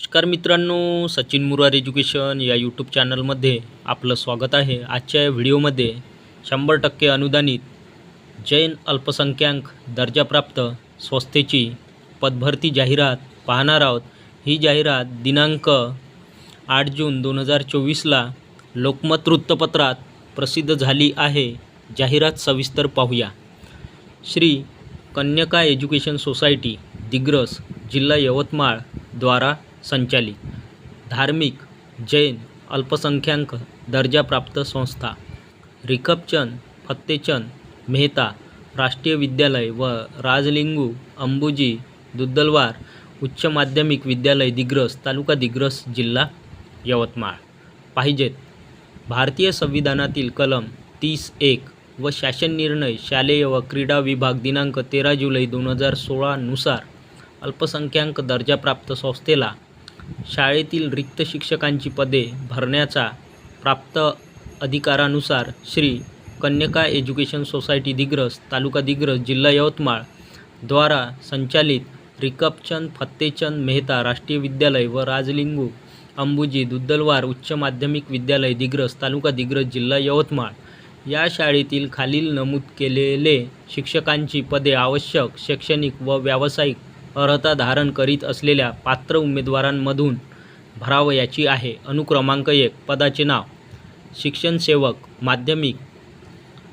नमस्कार मित्रांनो सचिन मुरार एज्युकेशन या यूट्यूब चॅनलमध्ये आपलं स्वागत आहे. आजच्या या व्हिडिओमध्ये शंभर टक्के अनुदानित जैन अल्पसंख्याक दर्जाप्राप्त संस्थेची पदभरती जाहिरात पाहणार आहोत. ही जाहिरात दिनांक आठ जून दोन हजार चोवीसला लोकमत वृत्तपत्रात प्रसिद्ध झाली आहे. जाहिरात सविस्तर पाहूया. श्री कन्यका एज्युकेशन सोसायटी दिग्रस जिल्हा यवतमाळ द्वारा संचालित. धार्मिक जैन अल्पसंख्याक दर्जाप्राप्त संस्था. रिकपचंद फत्तेचंद मेहता राष्ट्रीय विद्यालय व राजलिंगू अंबुजी दुद्दलवार उच्च माध्यमिक विद्यालय दिग्रस तालुका दिग्रस जिल्हा यवतमाळ. पाहिजेत. भारतीय संविधानातील कलम तीस एक व शासन निर्णय शालेय व क्रीडा विभाग दिनांक तेरा जुलै दोन हजार सोळानुसार अल्पसंख्याक दर्जाप्राप्त संस्थेला शाळेतील रिक्त शिक्षकांची पदे भरण्याचा प्राप्त अधिकारानुसार श्री कन्यका एज्युकेशन सोसायटी दिग्रस तालुका दिग्रस जिल्हा यवतमाळ द्वारा संचालित रिकपचंद फत्तेचंद मेहता राष्ट्रीय विद्यालय व राजलिंगू अंबुजी दुद्दलवार उच्च माध्यमिक विद्यालय दिग्रस तालुका दिग्रस जिल्हा यवतमाळ. या शाळेतील खालील नमूद केलेले शिक्षकांची पदे आवश्यक शैक्षणिक व व्यावसायिक अर्हता धारण करीत असलेल्या पात्र उमेदवारांमधून भरावयाची आहे. अनुक्रमांक एक पदाचे नाव. शिक्षणसेवक माध्यमिक.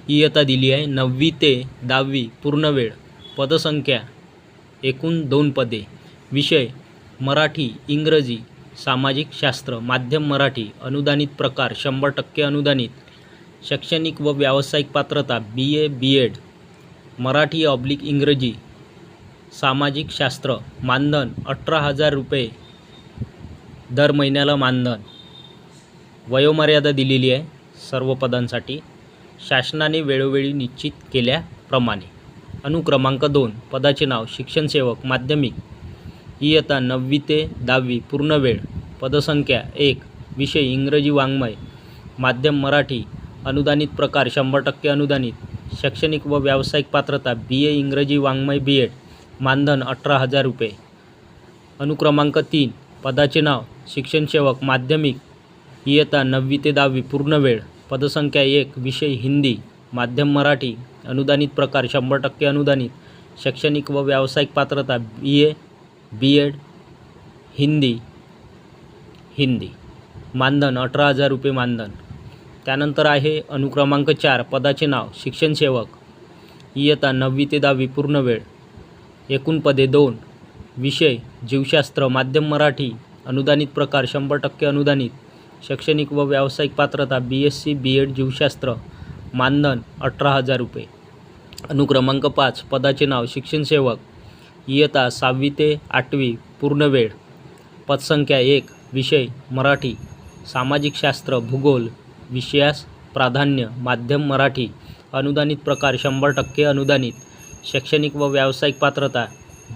इयत्ता दिली आहे. नववी ते दहावी पूर्णवेळ पदसंख्या एकूण दोन पदे. विषय मराठी इंग्रजी सामाजिक शास्त्र माध्यम मराठी अनुदानित प्रकार शंभर टक्के अनुदानित. शैक्षणिक व व्यावसायिक पात्रता B A B Ed Marathi oblique इंग्रजी. सामाजिक शास्त्र मानधन अठरा हजार रुपये दर महिन्याला मानधन. वयोमर्यादा दिलेली आहे सर्व पदांसाठी. शासनाने वेळोवेळी निश्चित केल्याप्रमाणे. अनुक्रमांक दोन पदाचे नाव शिक्षणसेवक माध्यमिक. इयत्ता नववी ते दहावी पूर्णवेळ पदसंख्या एक. विषय इंग्रजी वाङ्मय. माध्यम मराठी. अनुदानित प्रकार शंभर टक्के अनुदानित. शैक्षणिक व व्यावसायिक पात्रता बी. ए. इंग्रजी वाङ्मय बी. एड. मानधन अठरा हजार रुपये. अनुक्रमांक तीन पदाचे नाव शिक्षणसेवक माध्यमिक. इयत्ता नववी ते दहावी पूर्णवेळ पदसंख्या एक विषय हिंदी माध्यम मराठी. अनुदानित प्रकार शंभर टक्के अनुदानित. शैक्षणिक व व्यावसायिक पात्रता B A B Ed Hindi Hindi. मानधन अठरा हजार रुपये मानधन. त्यानंतर आहे अनुक्रमांक चार पदाचे नाव शिक्षणसेवक इयत्ता नववी ते दहावी पूर्णवेळ एकूण पदे दोन. विषय जीवशास्त्र माध्यम मराठी अनुदानित प्रकार शंभर टक्के अनुदानित शैक्षणिक व व्यावसायिक पात्रता B S C B Ed जीवशास्त्र मानधन अठरा हजार रुपये. अनुक्रमांक पाच पदाचे नाव शिक्षणसेवक इयता सहावी ते आठवी पूर्णवेळ पदसंख्या एक विषय मराठी. सामाजिक शास्त्र भूगोल विषयास प्राधान्य माध्यम मराठी. अनुदानित प्रकार शंभर टक्के अनुदानित. शैक्षणिक व व्यावसायिक पात्रता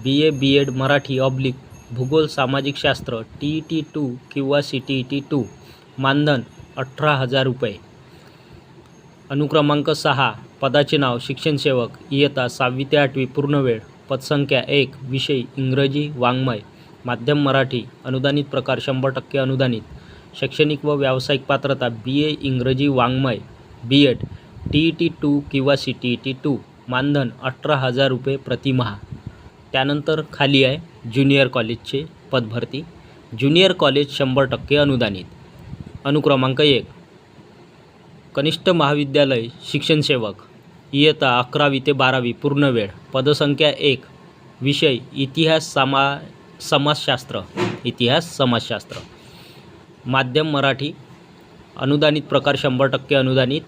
B A B Ed Marathi oblique भूगोल सामाजिक शास्त्र टी ई टी टू किंवा C T E T two मानधन अठरा हजार रुपये. अनुक्रमांक सहा पदाचे नाव शिक्षणसेवक इयत्ता सहावी ते आठवी पूर्णवेळ पदसंख्या एक विषय इंग्रजी वाङ्मय माध्यम मराठी अनुदानित प्रकार शंभर टक्के अनुदानित. शैक्षणिक व व्यावसायिक पात्रता बी ए इंग्रजी वाङ्मय B Ed T E T two किंवा C T E T two मानधन अठरा हजार रुपये प्रतिमहा. त्यानंतर खाली आहे ज्युनियर कॉलेजचे पदभरती. ज्युनियर कॉलेज शंभर टक्के अनुदानित. अनुक्रमांक एक. कनिष्ठ महाविद्यालय शिक्षणसेवक इयत्ता अकरावी ते बारावी पूर्णवेळ पदसंख्या एक. विषय इतिहास समा समाजशास्त्र. इतिहास समाजशास्त्र. माध्यम मराठी. अनुदानित प्रकार शंभर टक्के अनुदानित.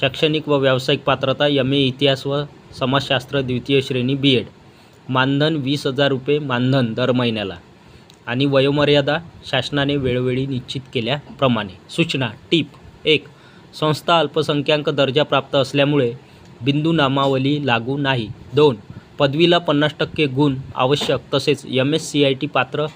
शैक्षणिक व व्यावसायिक पात्रता एम ए इतिहास व समाजशास्त्र द्वितीय श्रेणी बी एड मानधन वीस हजार रुपये मानधन दर महिन्याला. आणि वयोमर्यादा शासनाने वेळोवेळी निश्चित केल्याप्रमाणे. सूचना टीप. एक संस्था अल्पसंख्याक दर्जा प्राप्त असल्यामुळे बिंदू नामावली लागू नाही. दोन पदवीला पन्नास टक्के गुण आवश्यक तसेच M S C I T पात्र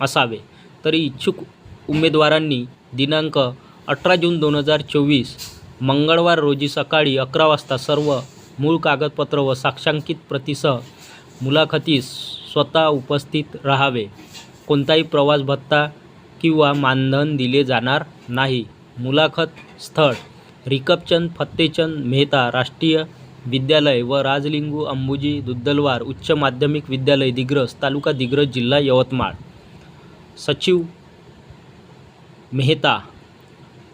असावे. तरी इच्छुक उमेदवारांनी दिनांक अठरा जून दोन हजार चोवीस मंगळवार रोजी सकाळी अकरा वाजता सर्व मूळ कागदपत्र व साक्षांकित प्रतीसह मुलाखतीस स्वतः उपस्थित राहावे. कोणताही प्रवास भत्ता किंवा मानधन दिले जाणार नाही. मुलाखत स्थळ रिकपचंद फत्तेचंद मेहता राष्ट्रीय विद्यालय व राजलिंगू अंबुजी दुद्दलवार उच्च माध्यमिक विद्यालय दिग्रस तालुका दिग्रस जिल्हा यवतमाळ. सचिव मेहता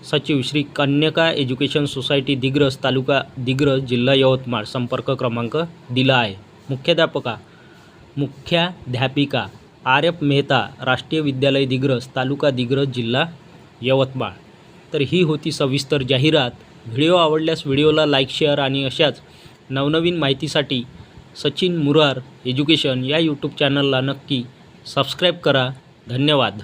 सचिव श्री कन्यका एज्युकेशन सोसायटी दिग्रस तालुका दिग्रस जिल्हा यवतमाळ संपर्क क्रमांक दिला आहे. मुख्याध्यापका मुख्याध्यापिका आर एफ मेहता राष्ट्रीय विद्यालय दिग्रस तालुका दिग्रस जिल्हा यवतमाळ. तर ही होती सविस्तर जाहिरात. व्हिडिओ आवडल्यास व्हिडिओला लाईक शेअर आणि अशाच नवनवीन माहितीसाठी सचिन मुरार एज्युकेशन या यूट्यूब चॅनलला नक्की सबस्क्राईब करा. धन्यवाद.